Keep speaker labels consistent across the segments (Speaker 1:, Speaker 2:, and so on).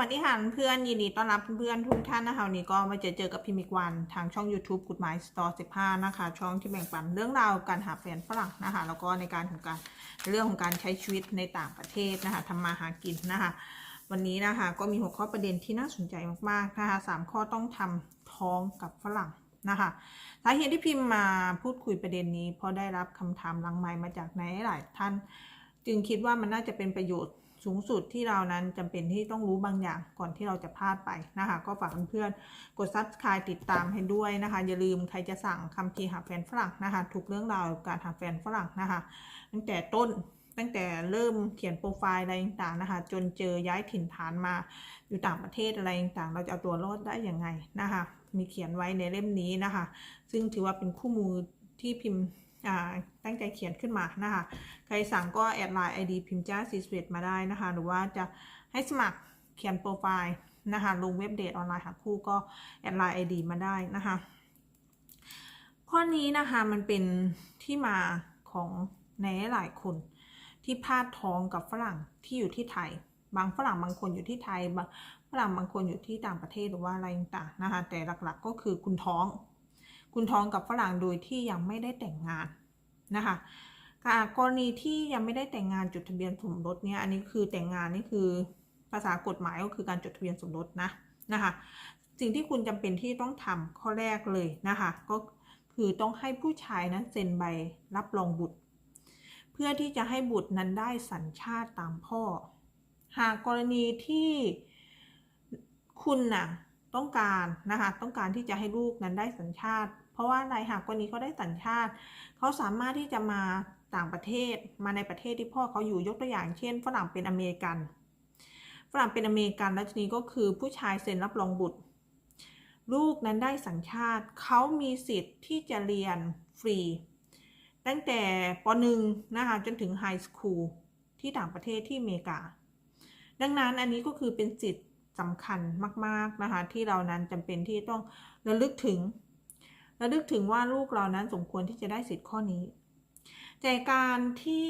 Speaker 1: วัสดีค่ะเพื่อนยินดีต้อนรับเพื่อนทุกท่านนะคะวันนี้ก็มาเจอเจอกับพิมิกวันทางช่อง YouTube กุดหมายสตอร์15นะคะ ช่องที่แบ่งปันเรื่องราวการหาแฟนฝรั่งนะคะ แล้วก็ในการของการเรื่องของการใช้ชีวิตในต่างประเทศนะคะทำมาหากินนะคะ วันนี้นะคะก็มีหัวข้อประเด็นที่น่าสนใจมากๆนะคะสามข้อต้องทำท้องกับฝรั่งนะคะสาเหตุที่พิมพ์มาพูดคุยประเด็นนี้ เพราะได้รับคำถามลังไมมาจากในหลายท่าน จึงคิดว่ามันน่าจะเป็นประโยชน์ สูงสุดที่เรานั้นจำเป็นที่ต้องรู้บางอย่างก่อนที่เราจะพลาดไปนะคะ ก็ฝากเพื่อนๆกด subscribe ติดตามให้ด้วยนะคะ อย่าลืมใครจะสั่งคำทีหาแฟนฝรั่งนะคะ ทุกเรื่องราวการหาแฟนฝรั่งนะคะ ตั้งแต่ต้นตั้งแต่เริ่มเขียนโปรไฟล์อะไรต่างๆนะคะ จนเจอย้ายถิ่นฐานมาอยู่ต่างประเทศอะไรต่างๆ เราจะเอาตัวรอดได้ยังไงนะคะ มีเขียนไว้ในเล่มนี้นะคะ ซึ่งถือว่าเป็นคู่มือที่พิมพ์ ตั้งใจเขียนขึ้นมานะคะ ใครสั่งก็แอดไลน์ ID พิมพ์จ้าซีสเวตมาได้นะคะ หรือว่าจะให้สมัครเขียนโปรไฟล์นะคะลงเว็บเดทออนไลน์หาคู่ก็แอดไลน์ ID มาได้นะคะ ข้อนี้นะคะมันเป็นที่มาของในหลายคนที่พลาดท้องกับฝรั่งที่อยู่ที่ไทย บางฝรั่งบางคนอยู่ที่ไทยบางฝรั่งบางคนอยู่ที่ต่างประเทศหรือว่าอะไรต่างๆนะคะแต่หลักๆก็คือคุณท้อง คุณท้องกับฝรั่งโดยที่ยังไม่ได้แต่งงาน นะคะกรณีที่ยังไม่ได้แต่งงานจดทะเบียนสมรสเนี่ยอันนี้คือแต่งงานนี่คือภาษากฎหมายก็คือการจดทะเบียนสมรสนะนะคะสิ่งที่คุณจำเป็นที่ต้องทำข้อแรกเลยนะคะก็คือต้องให้ผู้ชายนะเซ็นใบรับรองบุตร เพื่อที่จะให้บุตรนั้นได้สัญชาติตามพ่อ หากกรณีที่คุณนะ่ะต้องการนะคะต้องการที่จะให้ลูกนั้นได้สัญชาติ เพราะว่าอะไรหากกรณีเขาได้สัญชาติ เขาสามารถที่จะมาต่างประเทศมาในประเทศที่พ่อเขาอยู่ยกตัวอย่างเช่น ฝรั่งเป็นอเมริกัน ฝรั่งเป็นอเมริกันแล้วทีนี้ก็คือผู้ชายเซ็นรับรองบุตร ลูกนั้นได้สัญชาติเขามีสิทธิ์ที่จะเรียนฟรี ตั้งแต่ป .1 นะคะจนถึงไฮสคูลที่ต่างประเทศที่อเมริกา ดังนั้นอันนี้ก็คือเป็นสิทธิ์สำคัญมาก ๆ นะคะ ที่เรานั้นจำเป็นที่ต้องระลึกถึง ระลึกถึงว่าลูกเรานั้นสมควรที่จะได้สิทธิ์ข้อนี้ แต่การที่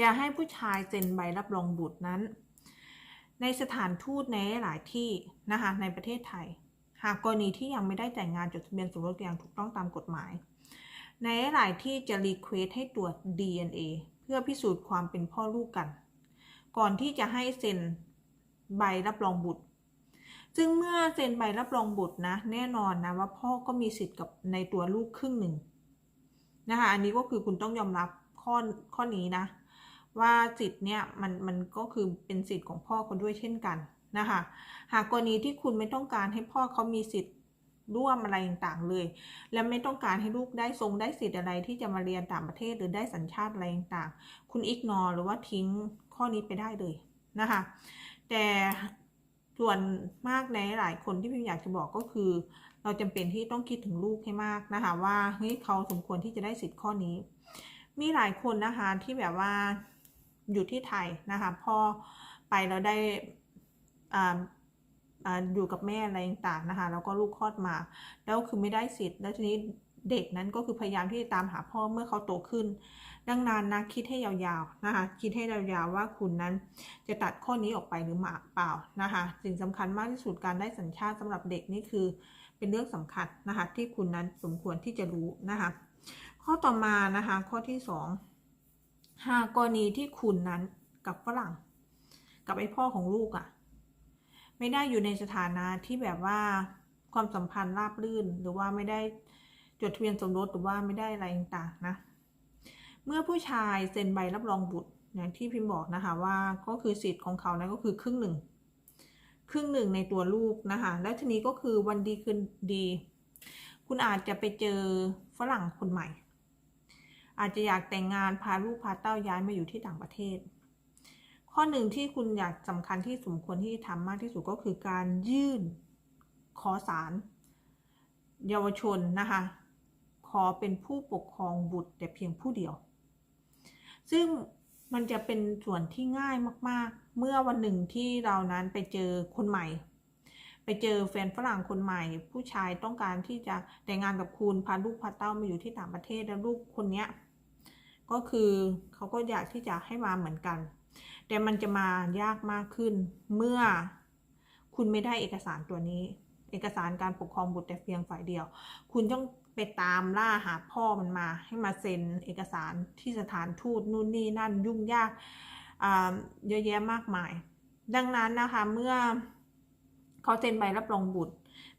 Speaker 1: จะให้ผู้ชายเซ็นใบรับรองบุตรนั้น ในสถานทูตในหลายที่นะคะในประเทศไทย หากกรณีที่ยังไม่ได้แต่งงานจดทะเบียนสมรสอย่างถูกต้องตามกฎหมาย ในหลายที่จะรีเควสให้ตรวจ DNA เพื่อพิสูจน์ความเป็นพ่อลูกกัน ก่อนที่จะให้เซ็นใบรับรองบุตร ซึ่งเมื่อเซ็นใบรับรองบุตรนะ แน่นอนนะว่าพ่อก็มีสิทธิ์กับในตัวลูกครึ่งหนึ่งนะคะ อันนี้ก็คือคุณต้องยอมรับข้อข้อนี้นะ ว่าสิทธิ์เนี่ยมันมันก็คือเป็นสิทธิ์ของพ่อเขาด้วยเช่นกันนะคะ หากกรณีที่คุณไม่ต้องการให้พ่อเขามีสิทธิ์ร่วมอะไรต่างๆเลย และไม่ต้องการให้ลูกได้ทรงได้สิทธิ์อะไรที่จะมาเรียนต่างประเทศหรือได้สัญชาติอะไรต่างๆ คุณอิกนอหรือว่าทิ้งข้อนี้ไปได้เลยนะคะ แต่ ส่วนมากในหลายคนที่พี่อยากจะบอกก็คือ เราจำเป็นที่ต้องคิดถึงลูกให้มากนะคะ ว่าเฮ้ยเขาสมควรที่จะได้สิทธิ์ข้อนี้ มีหลายคนนะคะที่แบบว่าอยู่ที่ไทยนะคะพ่อไปแล้วได้อ่าอยู่กับแม่อะไรต่างๆนะคะ แล้วก็ลูกคลอดมา แล้วคือไม่ได้สิทธิ์แล้วทีนี้ เด็กนั้นก็คือพยายามที่จะตามหาพ่อเมื่อเขาโตขึ้น ดังนั้นนะคิดให้ยาวๆนะคะคิดให้ยาวๆว่าคุณนั้นจะตัดข้อนี้ออกไปหรือเปล่านะคะสิ่งสำคัญมากที่สุดการได้สัญชาติสำหรับเด็กนี่คือ เป็นเรื่องสำคัญนะคะที่คุณนั้นสมควรที่จะรู้นะคะข้อต่อมานะคะข้อที่สองหากกรณีที่คุณนั้นกับฝรั่ง กับไอ้พ่อของลูกอะ่ะไม่ได้อยู่ในสถานะที่แบบว่าความสัมพันธ์ราบรื่นหรือว่าไม่ได้ จดทะเบียนสมรสหรือว่าไม่ได้อะไรต่างๆนะ เมื่อผู้ชายเซ็นใบรับรองบุตรอย่างที่พิมพ์บอกนะคะว่าก็คือสิทธิ์ของเขานะก็คือครึ่งหนึ่งครึ่งหนึ่งในตัวลูกนะคะแล้วทีนี้ก็คือวันดีคืนดี คุณอาจจะไปเจอฝรั่งคนใหม่ อาจจะอยากแต่งงานพาลูกพาเต้าย้ายมาอยู่ที่ต่างประเทศ ข้อหนึ่งที่คุณอยากสำคัญที่สมควรที่ทำมากที่สุดก็คือการยื่นขอสาร เยาวชนนะคะ ขอเป็นผู้ปกครองบุตรแต่เพียงผู้เดียว ซึ่งมันจะเป็นส่วนที่ง่ายมาก ๆ เมื่อวันหนึ่งที่เรานั้นไปเจอคนใหม่ ไปเจอแฟนฝรั่งคนใหม่ ผู้ชายต้องการที่จะแต่งงานกับคุณพาลูกพาเต้ามาอยู่ที่ต่างประเทศแล้วลูกคนเนี้ยก็คือเขาก็อยากที่จะให้มาเหมือนกัน แต่มันจะมายากมากขึ้น เมื่อคุณไม่ได้เอกสารตัวนี้ เอกสารการปกครองบุตรแต่เพียงฝ่ายเดียว คุณต้อง ไปตามล่าหาพ่อมันมา ให้มาเซ็นเอกสารที่สถานทูตนู่นนี่นั่นยุ่งยากเยอะแยะมากมาย ดังนั้นนะคะเมื่อเขาเซ็นใบรับรองบุตร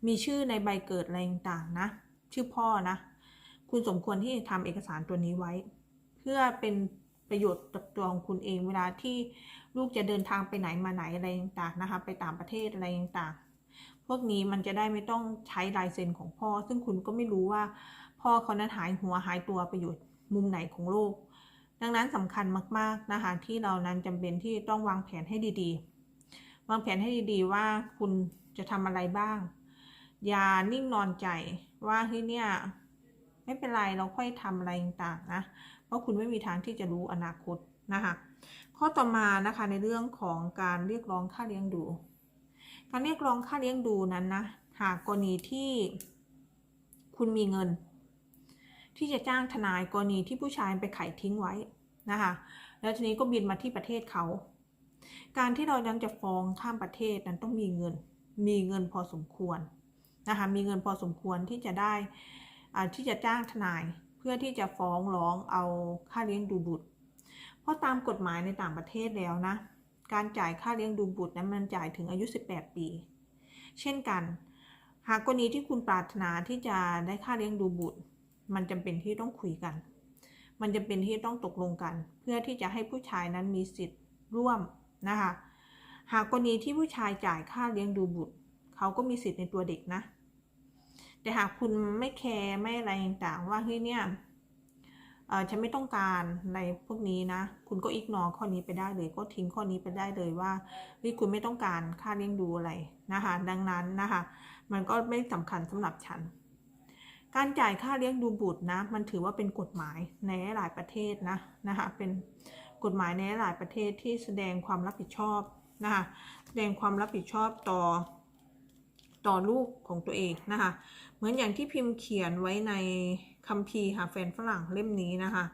Speaker 1: มีชื่อในใบเกิดอะไรต่างๆนะ ชื่อพ่อนะ คุณสมควรที่จะทำเอกสารตัวนี้ไว้ เพื่อเป็นประโยชน์กับตัวของคุณเองเวลาที่ลูกจะเดินทางไปไหนมาไหนอะไรต่างๆนะคะ ไปต่างประเทศอะไรต่างๆ พวกนี้มันจะได้ไม่ต้องใช้ลายเซ็นของพ่อ ซึ่งคุณก็ไม่รู้ว่า พ่อเขานั้นหายหัวหายตัวไปอยู่มุมไหนของโลก ดังนั้นสำคัญมากๆนะคะที่เรานั้นจำเป็นที่ต้องวางแผนให้ดีๆ วางแผนให้ดีๆว่าคุณจะทำอะไรบ้าง อย่านิ่งนอนใจว่าเฮ้ยเนี่ยไม่เป็นไรเราค่อยทำอะไรต่างๆนะเพราะคุณไม่มีทางที่จะรู้อนาคตนะคะข้อต่อมานะคะในเรื่องของการเรียกร้องค่าเลี้ยงดู การเรียกร้องค่าเลี้ยงดูนั้นนะหากกรณีที่คุณมีเงิน ที่จะจ้างทนายกรณีที่ผู้ชายไปไขทิ้งไว้นะคะแล้วทีนี้ก็บินมาที่ประเทศเขา การที่เรายังจะฟ้องข้ามประเทศนั้นต้องมีเงิน มีเงินพอสมควรนะคะมีเงินพอสมควรที่จะได้อ่าที่จะจ้างทนายเพื่อที่จะฟ้องร้องเอาค่าเลี้ยงดูบุตร เพราะตามกฎหมายในต่างประเทศแล้วนะ การจ่ายค่าเลี้ยงดูบุตรนั้นมันจ่ายถึงอายุ 18 ปี เช่นกัน หากกรณีที่คุณปรารถนาที่จะได้ค่าเลี้ยงดูบุตร มันจำเป็นที่ต้องคุยกัน มันจำเป็นที่ต้องตกลงกัน เพื่อที่จะให้ผู้ชายนั้นมีสิทธิ์ร่วมนะคะหากกรณีที่ผู้ชายจ่ายค่าเลี้ยงดูบุตร เขาก็มีสิทธิ์ในตัวเด็กนะ แต่หากคุณไม่แคร์ไม่อะไรต่างๆว่าเฮ้ยเนี่ย ฉันไม่ต้องการในพวกนี้นะ คุณก็อิกนอข้อนี้ไปได้เลย ก็ทิ้งข้อนี้ไปได้เลยว่าเฮ้ยคุณไม่ต้องการค่าเลี้ยงดูอะไรนะคะดังนั้นนะคะมันก็ไม่สำคัญสำหรับฉัน การจ่ายค่าเลี้ยงดูบุตรนะมันถือว่าเป็นกฎหมายในหลายประเทศนะนะคะเป็นกฎหมายในหลายประเทศที่แสดงความรับผิดชอบนะคะแสดงความรับผิดชอบต่อต่อลูกของตัวเองนะคะเหมือนอย่างที่พิมพ์เขียนไว้ใน คัมภีร์หาแฟนฝรั่งเล่มนี้นะคะ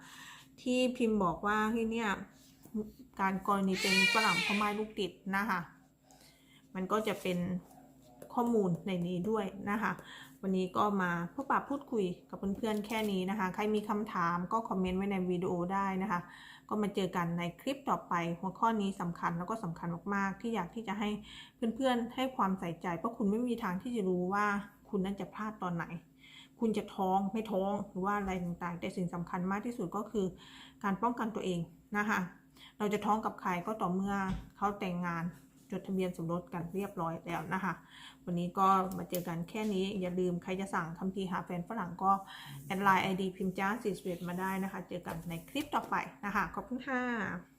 Speaker 1: ที่พิมพ์บอกว่าที่เนี่ยการกรณีเป็นฝรั่งพ่อไม้ลูกติดนะคะ มันก็จะเป็นข้อมูลในนี้ด้วยนะคะ วันนี้ก็มาพบปะพูดคุยกับเพื่อนๆแค่นี้นะคะ ใครมีคำถามก็คอมเมนต์ไว้ในวิดีโอได้นะคะ ก็มาเจอกันในคลิปต่อไป หัวข้อนี้สำคัญแล้วก็สำคัญมากๆ ที่อยากที่จะให้เพื่อนๆให้ความใส่ใจ เพราะคุณไม่มีทางที่จะรู้ว่าคุณนั้นจะพลาดตอนไหน คุณจะท้องไม่ท้องหรือว่าอะไรต่างๆ แต่สิ่งสำคัญมากที่สุดก็คือการป้องกันตัวเองนะคะเราจะท้องกับใครก็ต่อเมื่อเขาแต่งงานจดทะเบียนสมรสกันเรียบร้อยแล้วนะคะ วันนี้ก็มาเจอกันแค่นี้อย่าลืมใครจะสั่งคัมภีร์หาแฟนฝรั่งก็แอดไลน์ไอดีพิมพ์จ้าสีสเวตมาได้นะคะ เจอกันในคลิปต่อไปนะคะ ขอบคุณค่ะ